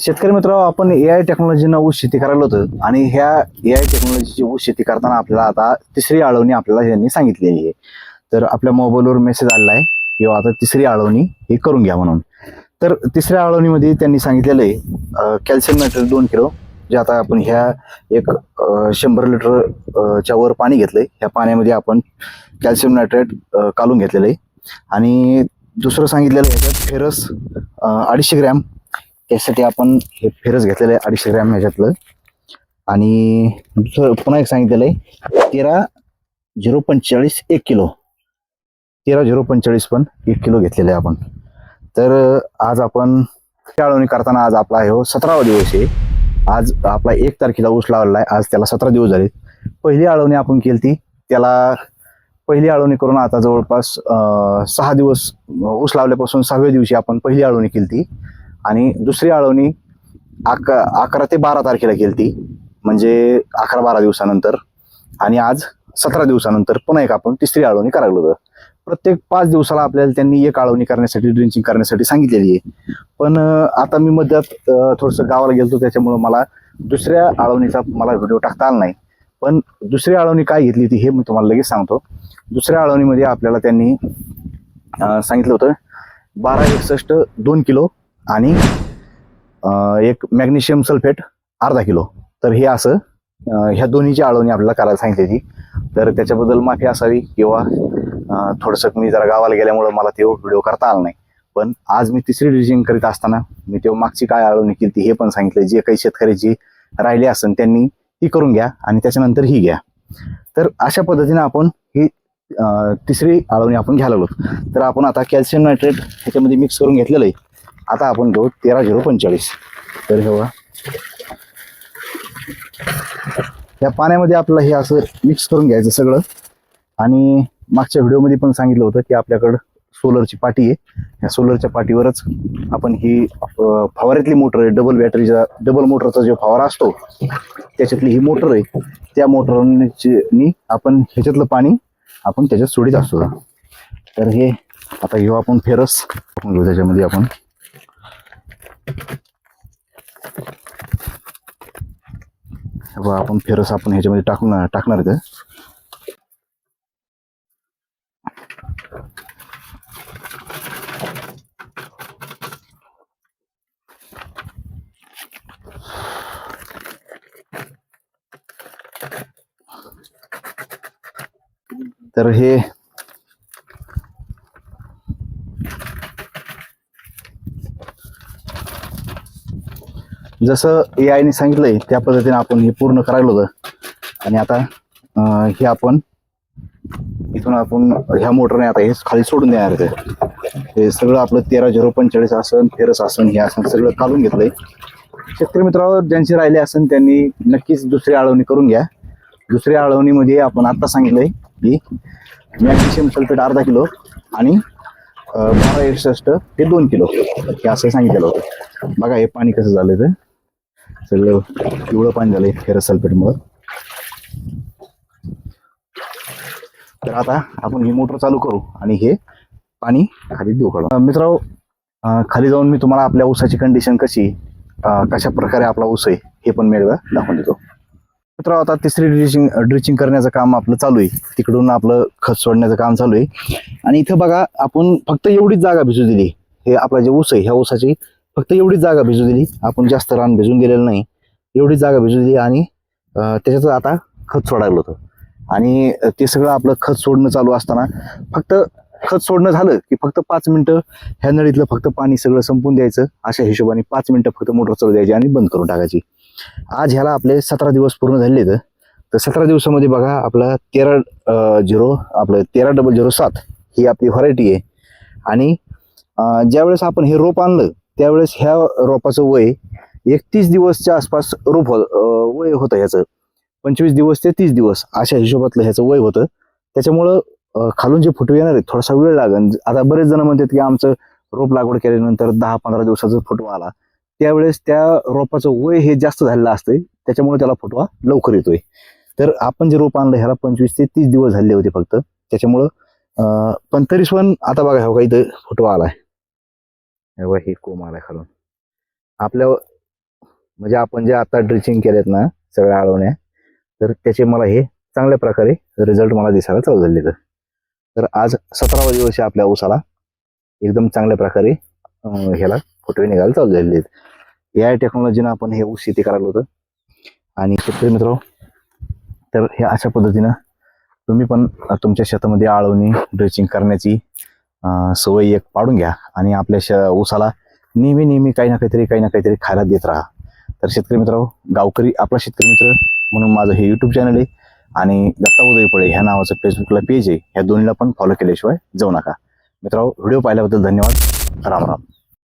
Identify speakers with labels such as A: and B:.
A: शेतकरी मित्र आपण ए आय टेक्नॉलॉजीनं ऊस शेती करायला होतं आणि ह्या ए आय टेक्नॉलॉजीची ऊस शेती करताना आपल्याला आता तिसरी आळवणी आपल्याला यांनी सांगितलेली आहे. तर आपल्या मोबाईलवर मेसेज आलेला आहे किंवा आता तिसरी आळवणी ही करून घ्या म्हणून. तर तिसऱ्या आळवणीमध्ये त्यांनी सांगितलेलं आहे कॅल्शियम नायट्रेट दोन किलो जे आता आपण ह्या एक शंभर लिटर च्या वर पाणी घेतलंय ह्या पाण्यामध्ये आपण कॅल्शियम नायट्रेट कालून काढून घेतलेलं आहे. आणि दुसरं सांगितलेलं आहे फेरस अडीचशे ग्रॅम त्यासाठी आपण हे फेरस घेतलेलं आहे अडीचशे ग्रॅम ह्याच्यातलं. आणि दुसरं पुन्हा एक सांगितलेलं आहे तेरा झिरो पंचेचाळीस एक किलो. तेरा झिरो पंचेचाळीस पण एक किलो घेतलेलं आहे आपण. तर आज आपण चाळवणी करताना आज आपला आहे हो सतरावा दिवस आहे. आज आपला एक तारखेला ऊस लावलेला आहे. आज त्याला सतरा दिवस झाले पहिली आळवणी आपण केली ती त्याला पहिली आळवणी करून आता जवळपास सहा दिवस ऊस लावल्यापासून सहाव्या दिवशी आपण पहिली आळवणी केली ती. आणि दुसरी आळवणी अकरा अकरा ते बारा तारखेला केली ती म्हणजे अकरा बारा दिवसानंतर. आणि आज सतरा दिवसानंतर पुन्हा एक आपण तिसरी आळवणी करायला होतं प्रत्येक पाच दिवसाला आपल्याला त्यांनी एक आळवणी करण्यासाठी ड्रिंचिंग करण्यासाठी सांगितलेली आहे. पण आता मी मध्यात थोडंसं गावाला गेलो त्याच्यामुळं मला दुसऱ्या आळवणीचा मला व्हिडिओ टाकता आला नाही. पण दुसरी आळवणी काय घेतली ती हे मी तुम्हाला लगेच सांगतो. दुसऱ्या आळवणीमध्ये आपल्याला त्यांनी सांगितलं होतं बारा एकसष्ट दोन किलो आणि एक मॅग्नेशियम सल्फेट अर्धा किलो. तर हे असं ह्या दोन्हीची आळवणी आपल्याला करायला सांगितली तर त्याच्याबद्दल माफी असावी किंवा थोडंसं मी जरा गावाला गेल्यामुळं मला ते व्हिडिओ करता आला नाही. पण आज मी तिसरी ड्रिजिंग करीत असताना मी तेव्हा मागची काय आळवणी केली ती हे पण सांगितलं. जे काही शेतकऱ्याची राहिली असेल त्यांनी ती करून घ्या आणि त्याच्यानंतर ही घ्या. तर अशा पद्धतीने आपण ही तिसरी आळवणी आपण घ्यायला लागलो. तर आपण आता कॅल्शियम नायट्रेट ह्याच्यामध्ये मिक्स करून घेतलेलं आहे. आता आपण घेऊ तेरा झिरो पंचेचाळीस. तर हे या पाण्यामध्ये आपल्याला हे असं मिक्स करून घ्यायचं सगळं. आणि मागच्या व्हिडिओमध्ये पण सांगितलं होतं की आपल्याकडं सोलरची पाटी आहे. या सोलरच्या पाटीवरच आपण ही अं, फवाऱ्यातली मोटर आहे. डबल बॅटरीचा डबल मोटरचा जो फवारा असतो त्याच्यातली ही मोटर आहे. त्या मोटरनी आपण ह्याच्यातलं पाणी आपण त्याच्यात सोडीत असतो. तर हे आता घेऊ आपण फेरस. घेऊ त्याच्यामध्ये आपण. बघा, आपण फेरस आपण ह्याच्यामध्ये टाकून टाकणार आहे तर हे जसं ए आयने सांगितलंय त्या पद्धतीने आपण हे पूर्ण करायला होतं. आणि आता हे आपण इथून आपण ह्या मोटरने आता हे खाली सोडून देणार आहे. ते. हे सगळं आपलं तेरा झिरो पंचेचाळीस आसन तेरस आसन हे आसन सगळं काढून घेतलंय. शेतकरी मित्रांवर ज्यांचे राहिले आसन त्यांनी नक्कीच दुसरी आळवणी करून घ्या. दुसऱ्या आळवणीमध्ये आपण आता सांगितलंय की मॅग्नेशियम सल्फेट अर्धा किलो आणि बारा एकसष्ट ते दोन किलो. हे असं सांगितलेलं होतं. बघा हे पाणी कसं झालं ते. सगळं पिवळं पाणी झालंय फेरस सल्फेटमुळं तर आता आपण ही मोटर चालू करू आणि हे पाणी खाली देऊ काढू. मित्र खाली जाऊन मी तुम्हाला आपल्या ऊसाची कंडिशन कशी कशा प्रकारे आपला ऊस आहे हे पण मी एकदा दाखवून देतो. मित्र आता तिसरी ड्रिचिंग ड्रिचिंग करण्याचं काम आपलं चालू आहे. तिकडून आपलं खत सोडण्याचं काम चालू आहे. आणि इथं बघा आपण फक्त एवढीच जागा भिजू दिली. हे आपला जे ऊस आहे ह्या ऊसाची फक्त एवढीच जागा भिजू दिली. आपण जास्त रान भिजून दिलेलं नाही. एवढीच जागा भिजू दिली आणि त्याच्यात आता खत सोडायला होतं. आणि ते सगळं आपलं खत सोडणं चालू असताना फक्त खत सोडणं झालं की फक्त पाच मिनिटं ह्या नळीतलं फक्त पाणी सगळं संपून द्यायचं. अशा हिशोबाने पाच मिनिटं फक्त मोटर चालू द्यायची आणि बंद करून टाकायची. आज ह्याला आपले सतरा दिवस पूर्ण झाले आहेत. तर सतरा दिवसामध्ये बघा आपला तेरा झिरो आपलं तेरा डबल झिरो सात ही आपली व्हरायटी आहे. आणि ज्यावेळेस आपण हे रोप आणलं त्यावेळेस ह्या रोपाचं वय एकतीस दिवसच्या आसपास रोप हो- वय होतं ह्याचं. पंचवीस दिवस ते तीस दिवस अशा हिशोबातलं ह्याचं वय होतं. त्याच्यामुळं खालून जे फुटवे येणार आहेत थोडासा वेळ लागेल आता बरेच जण म्हणतात की आमचं रोप लागवड केल्यानंतर दहा पंधरा दिवसाचा फुटवा आला. त्यावेळेस त्या रोपाचं वय हे जास्त झालेलं असतंय. त्याच्यामुळे त्याला फुटवा लवकर येतोय. तर आपण जे रोप आणलं ह्याला पंचवीस ते तीस दिवस झाले होते फक्त. त्याच्यामुळं पण तरी पण आता बघा हो का इथं फुटवा आलाय. हे हे कोंब आलाय खालून. आपल्या म्हणजे आपण जे आता ड्रिचिंग केलेत ना सगळ्या आळवण्या तर त्याचे मला हे चांगल्या प्रकारे रिझल्ट मला दिसायला चालू झाले तर आज सतरावा दिवस आपल्या ऊसाला. एकदम चांगल्या प्रकारे ह्याला फोटो निघायला चालू झालेले आहेत ए आय टेक्नॉलॉजीनं आपण हे ऊस शेती करायला होतं. आणि शेतकरी मित्र तर हे अशा पद्धतीनं तुम्ही पण तुमच्या शेतामध्ये आळवणी ड्रेचिंग करण्याची सवयी एक पाडून घ्या आणि आपल्या श ऊसाला नेहमी नेहमी काही ना काहीतरी काही ना काहीतरी खायला देत राहा. तर शेतकरी मित्र गावकरी आपला शेतकरी मित्र म्हणून माझं हे युट्यूब चॅनल आहे. आणि दत्ता उदयपळे ह्या नावाचं फेसबुकला पेज आहे. ह्या दोन्हीला पण फॉलो केल्याशिवाय जाऊ नका. मित्रांनो व्हिडिओ पाहिल्याबद्दल धन्यवाद. राम राम.